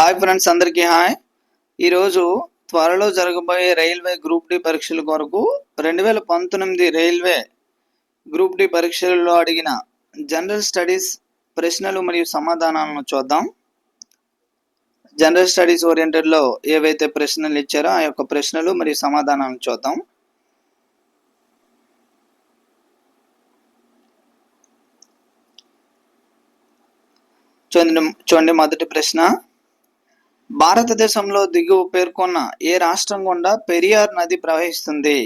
Hi friends అందరికీ hi. ఈరోజు త్వరలో జరగబోయే రైల్వే గ్రూప్ డి పరీక్షల కొరకు రెండు వేల పంతొమ్మిది రైల్వే గ్రూప్ డి పరీక్షలలో అడిగిన జనరల్ స్టడీస్ ప్రశ్నలు మరియు సమాధానాలను చూద్దాం. జనరల్ స్టడీస్ ఓరియంటెడ్లో ఏవైతే ప్రశ్నలు ఇచ్చారో ఆ యొక్క ప్రశ్నలు మరియు సమాధానాలను చూద్దాం. చూడండి చూడండి మొదటి ప్రశ్న. భారతదేశంలో దిగువ పేర్కొన్న ఏ రాష్ట్రం గుండా పెరియార్ నది ప్రవహిస్తుంది?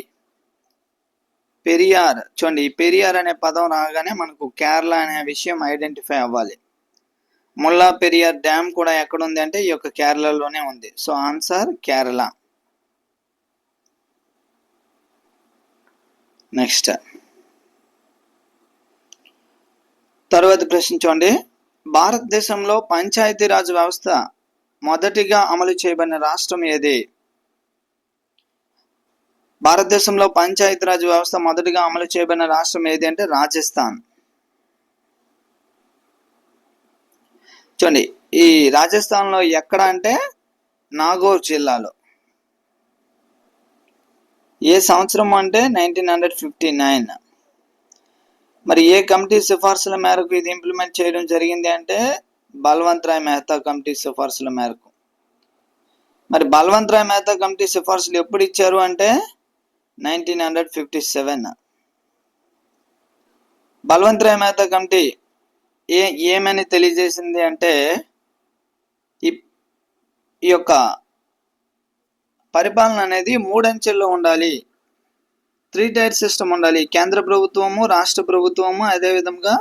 పెరియార్. చూడండి ఈ పెరియార్ అనే పదం రాగానే మనకు కేరళ అనే విషయం ఐడెంటిఫై అవ్వాలి. ముల్లా పెరియార్ డ్యామ్ కూడా ఎక్కడ ఉంది అంటే ఈ యొక్క కేరళలోనే ఉంది. So answer Kerala. నెక్స్ట్. తర్వాత ప్రశ్నించండి భారతదేశంలో భారతదేశంలో పంచాయతీరాజ్ వ్యవస్థ మొదటిగా అమలు చేయబడిన రాష్ట్రం ఏది? భారతదేశంలో పంచాయతీరాజ్ వ్యవస్థ మొదటిగా అమలు చేయబడిన రాష్ట్రం ఏది అంటే రాజస్థాన్. చూడండి ఈ రాజస్థాన్లో ఎక్కడ అంటే నాగోర్ జిల్లాలో. ఏ సంవత్సరం అంటే నైన్టీన్ హండ్రెడ్ ఫిఫ్టీ నైన్? మరి ఏ కమిటీ సిఫార్సుల మేరకు ఇది ఇంప్లిమెంట్ చేయడం జరిగింది అంటే బల్వంత్ రాయ్ మెహతా కమిటీ సిఫార్సుల మేరకు. మరి బల్వంత్ రాయ్ మెహతా కమిటీ సిఫార్సులు ఎప్పుడు ఇచ్చారు అంటే nineteen hundred fifty seven. Balwant Rai Mehta committee ఏ ఏమని తెలియజేసింది అంటే ఈ ఈ యొక్క పరిపాలన అనేది మూడంచెల్లో ఉండాలి. త్రీ టైర్ సిస్టమ్ ఉండాలి. కేంద్ర ప్రభుత్వము రాష్ట్ర ప్రభుత్వము అదేవిధంగా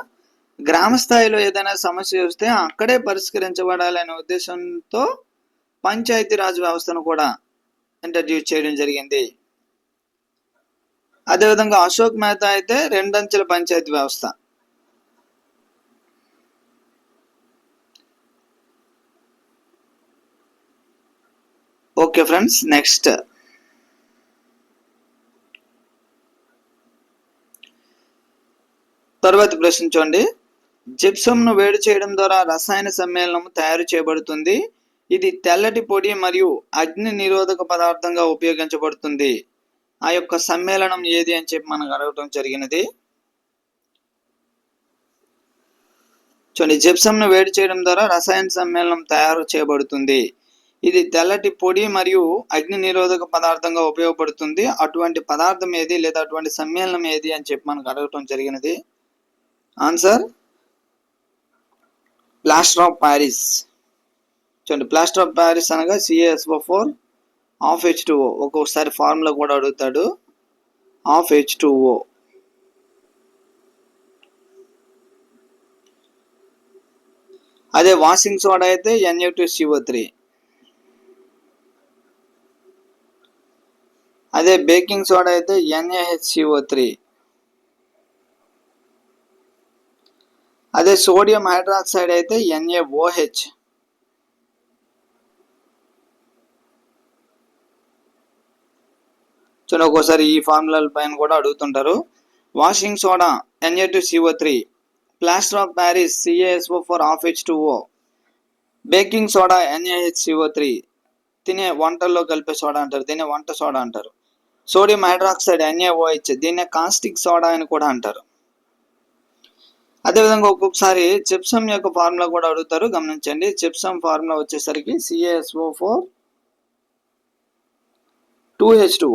గ్రామ స్థాయిలో ఏదైనా సమస్య వస్తే అక్కడే పరిష్కరించబడాలనే ఉద్దేశంతో పంచాయతీ రాజ్ వ్యవస్థను కూడా ఇంట్రడ్యూస్ చేయడం జరిగింది. అదేవిధంగా అశోక్ మెహతా అయితే రెండంచెల పంచాయతీ వ్యవస్థ. Okay friends next. తర్వాత ప్రశ్నించండి జిప్సంను వేడి చేయడం ద్వారా రసాయన సమ్మేళనం తయారు చేయబడుతుంది. ఇది తెల్లటి పొడి మరియు అగ్ని నిరోధక పదార్థంగా ఉపయోగించబడుతుంది. ఆ యొక్క సమ్మేళనం ఏది అని చెప్పి మనకు అడగటం జరిగినది. చూడండి జిప్సంను వేడి చేయడం ద్వారా రసాయన సమ్మేళనం తయారు చేయబడుతుంది. ఇది తెల్లటి పొడి మరియు అగ్ని నిరోధక పదార్థంగా ఉపయోగపడుతుంది. అటువంటి పదార్థం ఏది లేదా అటువంటి సమ్మేళనం ఏది అని చెప్పి మనకు అడగటం జరిగినది. ఆన్సర్? ప్లాస్టర్ ఆఫ్ ప్యారిస్ చూడండి ప్లాస్టర్ ఆఫ్ ప్యారిస్ అనగా CSO four of H two ఒక్కొక్కసారి ఫార్ములా కూడా అడుగుతాడు. ఆఫ్ హెచ్ టూ ఓ అదే వాషింగ్ సోడా అయితే ఎన్యూ టూ సిఓ త్రీ అదే బేకింగ్ సోడా అయితే ఎన్ఏహెచ్సిఓ త్రీ అదే సోడియం హైడ్రాక్సైడ్ అయితే ఎన్ఏఓహెచ్ చూడండి ఒక్కోసారి ఈ ఫార్ములాల పైన కూడా అడుగుతుంటారు. Washing soda NA two CO three plaster of Paris CASO four of H two O. Baking soda NAH CO three. తినే వంటల్లో కలిపే సోడా అంటారు. తినే వంట సోడా అంటారు. సోడియం హైడ్రాక్సైడ్ ఎన్ఏఓహెచ్ దీన్నే కాస్టిక్ సోడా అని కూడా అంటారు. అదేవిధంగా ఒక్కొక్కసారి చిప్సమ్ యొక్క ఫార్ములా కూడా అడుగుతారు. గమనించండి. చిప్సమ్ ఫార్ములా వచ్చేసరికి CASO four two H two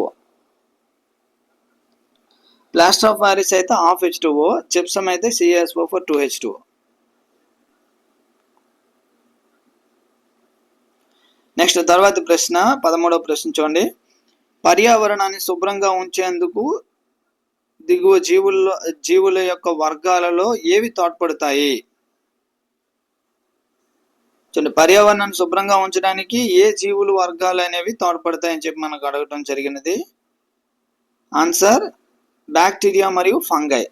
plaster of Paris అయితే half H two O gypsum అయితే CASO four two H two next తర్వాత ప్రశ్న పదమూడవ ప్రశ్న చూడండి. పర్యావరణాన్ని శుభ్రంగా ఉంచేందుకు దిగువ జీవుల్లో జీవుల యొక్క వర్గాలలో ఏవి తోడ్పడతాయి? చూడండి పర్యావరణాన్ని శుభ్రంగా ఉంచడానికి ఏ జీవులు వర్గాలు అనేవి తోడ్పడతాయని చెప్పి మనకు అడగటం జరిగినది. ఆన్సర్ బ్యాక్టీరియా మరియు ఫంగై.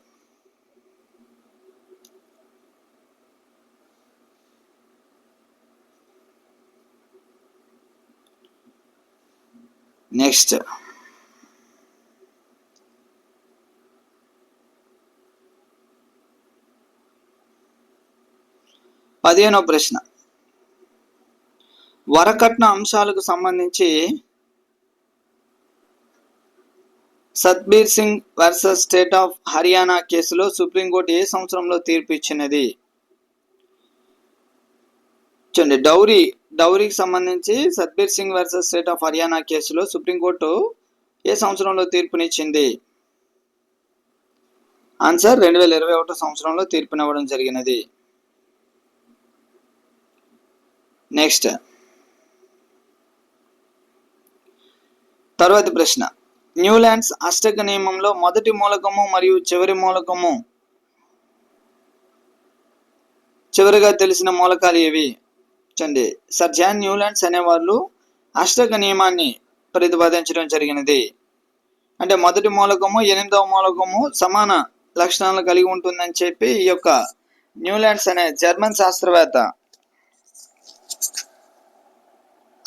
నెక్స్ట్. పదిహేనో ప్రశ్న. వరకట్న అంశాలకు సంబంధించి Satbir Singh versus state of Haryana కేసులో సుప్రీంకోర్టు ఏ సంవత్సరంలో తీర్పు ఇచ్చినది? చూడండి డౌరీ డౌరీకి సంబంధించి Satbir Singh versus state of Haryana కేసులో సుప్రీంకోర్టు ఏ సంవత్సరంలో తీర్పునిచ్చింది? ఆన్సర్ రెండు వేల ఇరవై ఒకటో సంవత్సరంలో తీర్పునివ్వడం జరిగినది. నెక్స్ట్ తర్వాతి ప్రశ్న. న్యూలాండ్స్ అష్టక నియమంలో మొదటి మూలకము మరియు చివరి మూలకము. చివరిగా తెలిసిన మూలకాలు ఏవి? చండి. సర్ జాన్ న్యూలాండ్స్ అనేవాళ్ళు అష్టక నియమాన్ని ప్రతిపాదించడం జరిగినది. అంటే మొదటి మూలకము ఎనిమిదవ మూలకము సమాన లక్షణాలు కలిగి ఉంటుందని చెప్పి ఈ యొక్క న్యూలాండ్స్ అనే జర్మన్ శాస్త్రవేత్త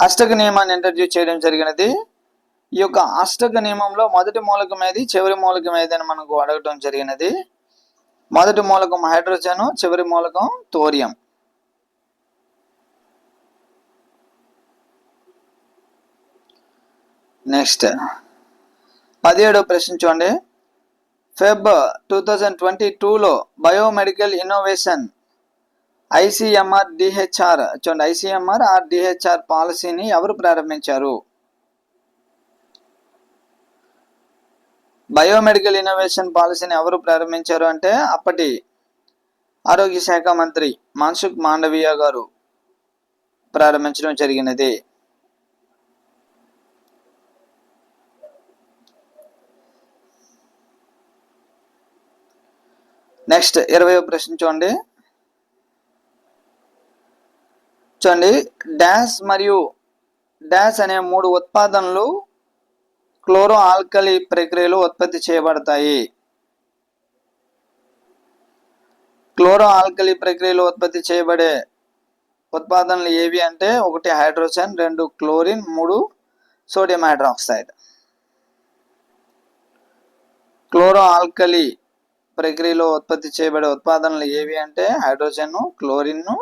అష్టక నియమాన్ని ఇంట్రడ్యూస్ చేయడం జరిగినది. ఈ యొక్క అష్టక నియమంలో మొదటి మూలకం ఏది? చివరి మూలకం ఏది అని మనకు అడగటం జరిగినది. మొదటి మూలకం హైడ్రోజన్ చివరి మూలకం తోరియం. నెక్స్ట్ పదిహేడో ప్రశ్న చూడండి. ఫెబ్ టూ థౌజండ్ ట్వంటీ టూలో బయోమెడికల్ ఇన్నోవేషన్ ఐసిఎంఆర్ డిహెచ్ఆర్ చూడండి ఐసిఎంఆర్ ఆర్ డిహెచ్ఆర్ పాలసీని ఎవరు ప్రారంభించారు? బయోమెడికల్ ఇన్నోవేషన్ పాలసీని ఎవరు ప్రారంభించారు అంటే అప్పటి ఆరోగ్య శాఖ మంత్రి మన్సుఖ్ మాండవీయ గారు ప్రారంభించడం జరిగినది. నెక్స్ట్ ఇరవై ప్రశ్న చూడండి. చూడండి. డాష్ మరియు డాష్ అనే మూడు ఉత్పాదనలు క్లోరో ఆల్కలి ప్రక్రియలో ఉత్పత్తి చేయబడతాయి. క్లోరో ఆల్కలి ప్రక్రియలో ఉత్పత్తి చేయబడే ఉత్పాదనలు ఏవి అంటే ఒకటి హైడ్రోజన్ రెండు క్లోరిన్ మూడు సోడియం హైడ్రాక్సైడ్. క్లోరో ఆల్కలి ప్రక్రియలో ఉత్పత్తి చేయబడే ఉత్పాదనలు ఏవి అంటే హైడ్రోజన్ క్లోరిన్ను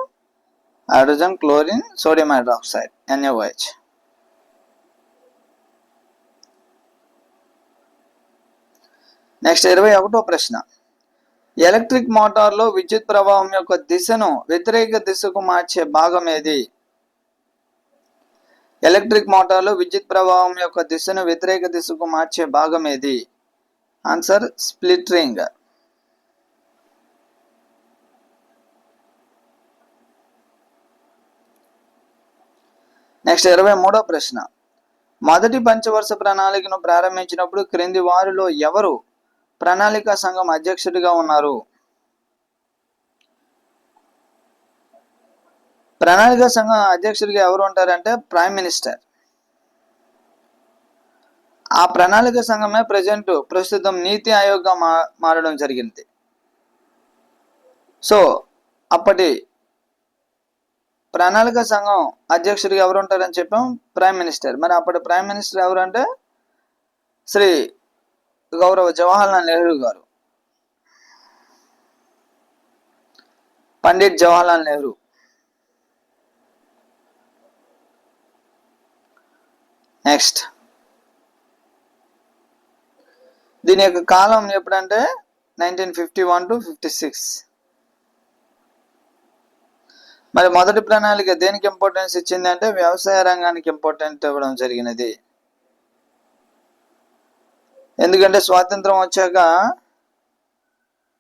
hydrogen chlorine sodium hydroxide NAOH next ఇరవై ఒకటో ప్రశ్న. ఎలక్ట్రిక్ మోటార్లో విద్యుత్ ప్రవాహం యొక్క దిశను వ్యతిరేక దిశకు మార్చే భాగం ఏది? ఎలక్ట్రిక్ మోటార్లో విద్యుత్ ప్రవాహం యొక్క దిశను వ్యతిరేక దిశకు మార్చే భాగం ఏది? ఆన్సర్ స్ప్లిట్ రింగ్ నెక్స్ట్ ఇరవై మూడో ప్రశ్న. మొదటి పంచవర్ష ప్రణాళికను ప్రారంభించినప్పుడు క్రింది వారిలో ఎవరు ప్రణాళిక సంఘం అధ్యక్షుడిగా ఉన్నారు? ప్రణాళిక సంఘం అధ్యక్షుడిగా ఎవరు ఉంటారంటే ప్రైమ్ మినిస్టర్. ఆ ప్రణాళిక సంఘమే ప్రజెంట్ ప్రస్తుతం నీతి ఆయోగ్గా మారడం జరిగింది. సో అప్పటి ప్రణాళిక సంఘం అధ్యక్షుడిగా ఎవరు ఉంటారని చెప్పాం? ప్రైమ్ మినిస్టర్ మరి అప్పటి ప్రైమ్ మినిస్టర్ ఎవరు అంటే శ్రీ గౌరవ జవహర్లాల్ నెహ్రూ గారు. పండిట్ జవహర్లాల్ నెహ్రూ. నెక్స్ట్ దీని యొక్క కాలం ఎప్పుడంటే nineteen fifty one to fifty six మరి మొదటి ప్రణాళిక దేనికి ఇంపార్టెన్స్ ఇచ్చింది అంటే వ్యవసాయ రంగానికి ఇంపార్టెంట్ ఇవ్వడం జరిగినది. ఎందుకంటే స్వాతంత్రం వచ్చాక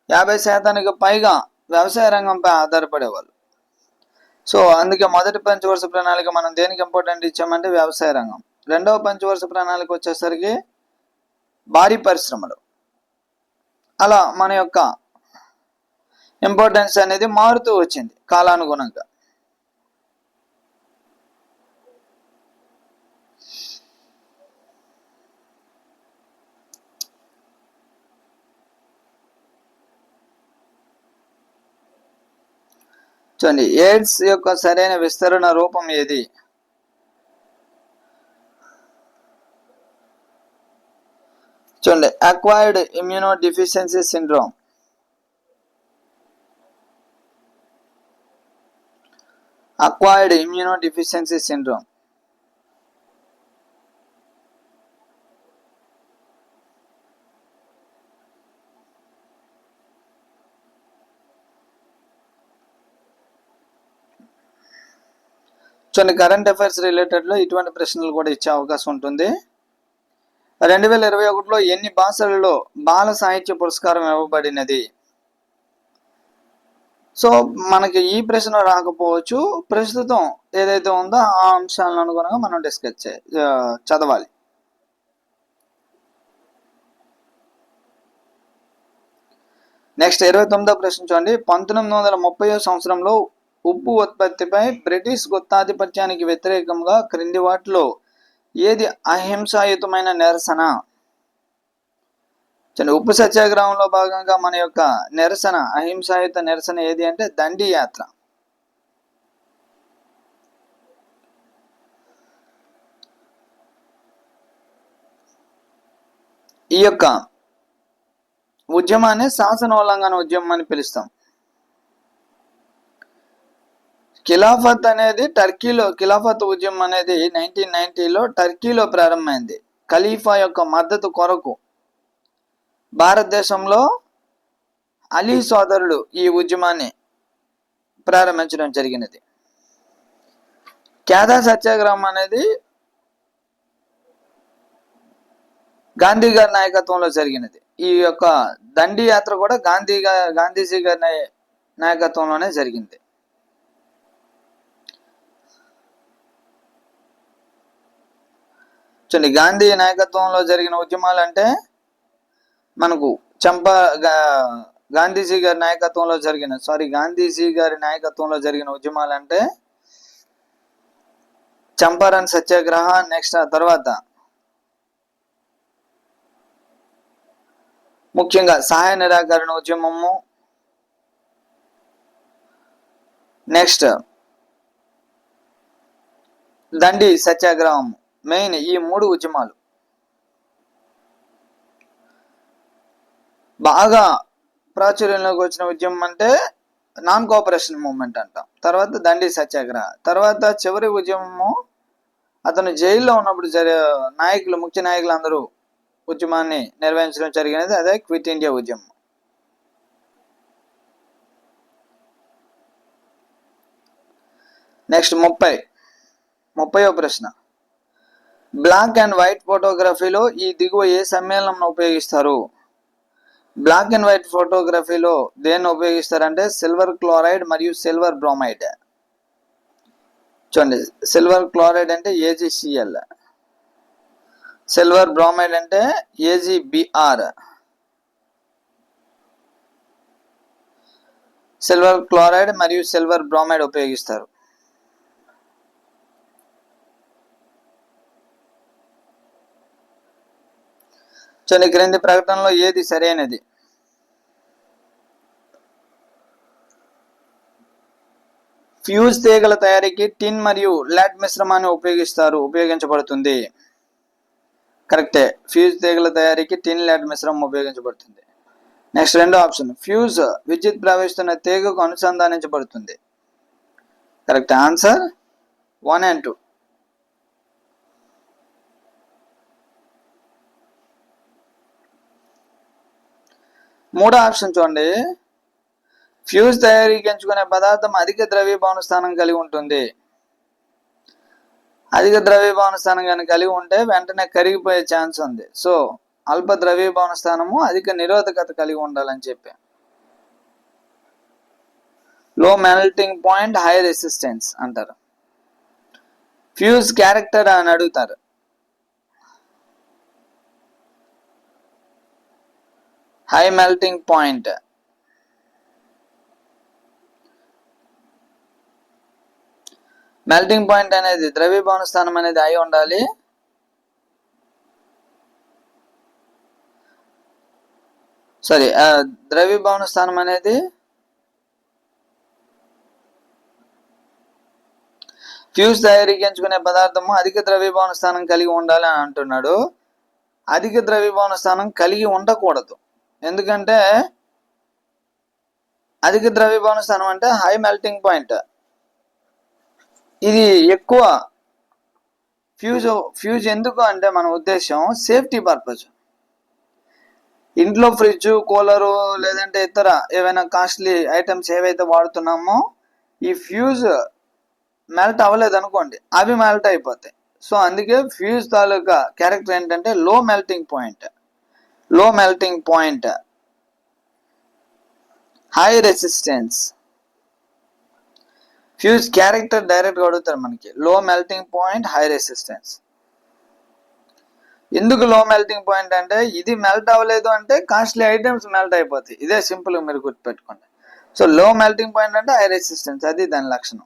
యాభై శాతానికి పైగా వ్యవసాయ రంగంపై ఆధారపడేవాళ్ళు. సో అందుకే మొదటి పంచవర్ష ప్రణాళిక మనం దేనికి ఇంపార్టెంట్ ఇచ్చామంటే వ్యవసాయ రంగం. రెండవ పంచవర్ష ప్రణాళిక వచ్చేసరికి భారీ పరిశ్రమలు. అలా మన యొక్క ఇంపార్టెన్స్ అనేది మారుతూ వచ్చింది కాలానుగుణంగా. చూడండి ఎయిడ్స్ యొక్క సరైన విస్తరణ రూపం ఏది? చూడండి acquired immuno deficiency syndrome acquired immuno deficiency syndrome కొన్ని కరెంట్ అఫైర్స్ రిలేటెడ్లో ఇటువంటి ప్రశ్నలు కూడా ఇచ్చే అవకాశం ఉంటుంది. రెండు వేల ఇరవై ఒకటిలో ఎన్ని భాషలలో బాల సాహిత్య పురస్కారం ఇవ్వబడినది? సో మనకి ఈ ప్రశ్న రాకపోవచ్చు. ప్రస్తుతం ఏదైతే ఉందో ఆ అంశాలను అనుగుణంగా మనం డిస్కస్ చే చదవాలి. నెక్స్ట్ ఇరవై తొమ్మిదో ప్రశ్న చూడండి. పంతొమ్మిది వందల ముప్పై సంవత్సరంలో ఉప్పు ఉత్పత్తిపై బ్రిటిష్ గుత్తాధిపత్యానికి వ్యతిరేకంగా క్రింది వాటిలో ఏది అహింసాయుతమైన నిరసన? చూడండి ఉప్పు సత్యాగ్రహంలో భాగంగా మన యొక్క నిరసన అహింసాయుత నిరసన ఏది అంటే దండి యాత్ర ఈ యొక్క ఉద్యమాన్ని శాసనోల్లంఘన ఉద్యమం అని పిలుస్తాం. ఖిలాఫత్ అనేది టర్కీలో ఖిలాఫత్ ఉద్యమం అనేది నైన్టీన్ నైన్టీలో టర్కీలో ప్రారంభమైంది. ఖలీఫా యొక్క మద్దతు కొరకు భారతదేశంలో అలీ సోదరుడు ఈ ఉద్యమాన్ని ప్రారంభించడం జరిగినది. కేదా సత్యాగ్రహం అనేది గాంధీ గారి నాయకత్వంలో జరిగినది. ఈ యొక్క దండి యాత్ర కూడా గాంధీ గాంధీజీ గారి నాయకత్వంలోనే జరిగింది. చూడండి గాంధీ నాయకత్వంలో జరిగిన ఉద్యమాలు అంటే మనకు చంప గాంధీజీ గారి నాయకత్వంలో జరిగిన సారీ గాంధీజీ గారి నాయకత్వంలో జరిగిన ఉద్యమాలు అంటే చంపారన్ సత్యాగ్రహ నెక్స్ట్ ఆ తర్వాత ముఖ్యంగా సహాయ నిరాకరణ ఉద్యమము. నెక్స్ట్ దండి సత్యాగ్రహం మెయిన్ ఈ మూడు ఉద్యమాలు. బాగా ప్రాచుర్యంలోకి వచ్చిన ఉద్యమం అంటే నాన్ కోఆపరేషన్ మూవ్మెంట్ అంటాం. తర్వాత దండి సత్యాగ్రహ. తర్వాత చివరి ఉద్యమము అతను జైల్లో ఉన్నప్పుడు జరి నాయకులు ముఖ్య నాయకులు అందరూ ఉద్యమాన్ని నిర్వహించడం జరిగినది. అదే క్విట్ ఇండియా ఉద్యమం. నెక్స్ట్ ముప్పై. ముప్పయో ప్రశ్న. బ్లాక్ అండ్ వైట్ ఫోటోగ్రఫీలో ఈ దిగువ ఏ సమ్మేళనం ఉపయోగిస్తారు? బ్లాక్ అండ్ వైట్ ఫోటోగ్రఫీలో దేన్ని ఉపయోగిస్తారంటే సిల్వర్ క్లోరైడ్ మరియు సిల్వర్ బ్రోమైడ్ చూడండి సిల్వర్ క్లోరైడ్ అంటే ఏజీసీఎల్ సిల్వర్ బ్రోమైడ్ అంటే ఏజీబిఆర్ సిల్వర్ క్లోరైడ్ మరియు సిల్వర్ బ్రోమైడ్ ఉపయోగిస్తారు. చూడండి క్రింది ప్రకటనలో ఏది సరైనది? ఫ్యూజ్ తీగల తయారీకి టిన్ మరియు లాట్ మిశ్రమాన్ని ఉపయోగిస్తారు ఉపయోగించబడుతుంది. కరెక్టే. ఫ్యూజ్ తీగల తయారీకి టిన్ లాట్ మిశ్రమం ఉపయోగించబడుతుంది. నెక్స్ట్ రెండో ఆప్షన్. ఫ్యూజ్ విద్యుత్ ప్రవహిస్తున్న తీగకు అనుసంధానించబడుతుంది. Correct answer? One and two. మూడో ఆప్షన్ చూడండి. ఫ్యూజ్ తయారీకి ఎంచుకునే పదార్థం అధిక ద్రవ్యభవన స్థానం కలిగి ఉంటుంది. అధిక ద్రవ్యభవన స్థానం కానీ కలిగి ఉంటే వెంటనే కరిగిపోయే ఛాన్స్ ఉంది. సో అల్ప ద్రవ్యభవన స్థానము అధిక నిరోధకత కలిగి ఉండాలని చెప్పి. Low melting point high resistance అంటారు. ఫ్యూజ్ క్యారెక్టర్ అని అడుగుతారు. High melting point. Melting point అనేది ద్రవీభవన స్థానం అనేది అయి ఉండాలి. సారీ ద్రవీభవన స్థానం అనేది ఫ్యూజ్ తయారీకించుకునే పదార్థము అధిక ద్రవ్యభవన స్థానం కలిగి ఉండాలి అని అంటున్నాడు. అధిక ద్రవ్యభవన స్థానం కలిగి ఉండకూడదు. ఎందుకంటే అధిక ద్రవ్యభవన స్థానం అంటే హై మెల్టింగ్ పాయింట్. ఇది ఎక్కువ ఫ్యూజ్ ఫ్యూజ్ ఎందుకు అంటే మన ఉద్దేశం సేఫ్టీ పర్పస్. ఇంట్లో ఫ్రిడ్జ్ కూలరు లేదంటే ఇతర ఏవైనా కాస్ట్లీ ఐటమ్స్ ఏవైతే వాడుతున్నామో ఈ ఫ్యూజ్ మెల్ట్ అవ్వలేదు అనుకోండి అవి మెల్ట్ అయిపోతాయి. సో అందుకే ఫ్యూజ్ తాలూకా క్యారెక్టర్ ఏంటంటే low melting point low melting point high resistance fuse character డైరెక్ట్గా అడుగుతారు మనకి. లో మెల్టింగ్ పాయింట్ హై రెసిస్టెన్స్ ఎందుకు లో మెల్టింగ్ పాయింట్ అంటే ఇది మెల్ట్ అవ్వలేదు అంటే కాస్ట్లీ ఐటమ్స్ మెల్ట్ అయిపోతాయి. ఇదే సింపుల్ మీరు గుర్తుపెట్టుకోండి. సో లో మెల్టింగ్ పాయింట్ అంటే హై రెసిస్టెన్స్ అది దాని లక్షణం.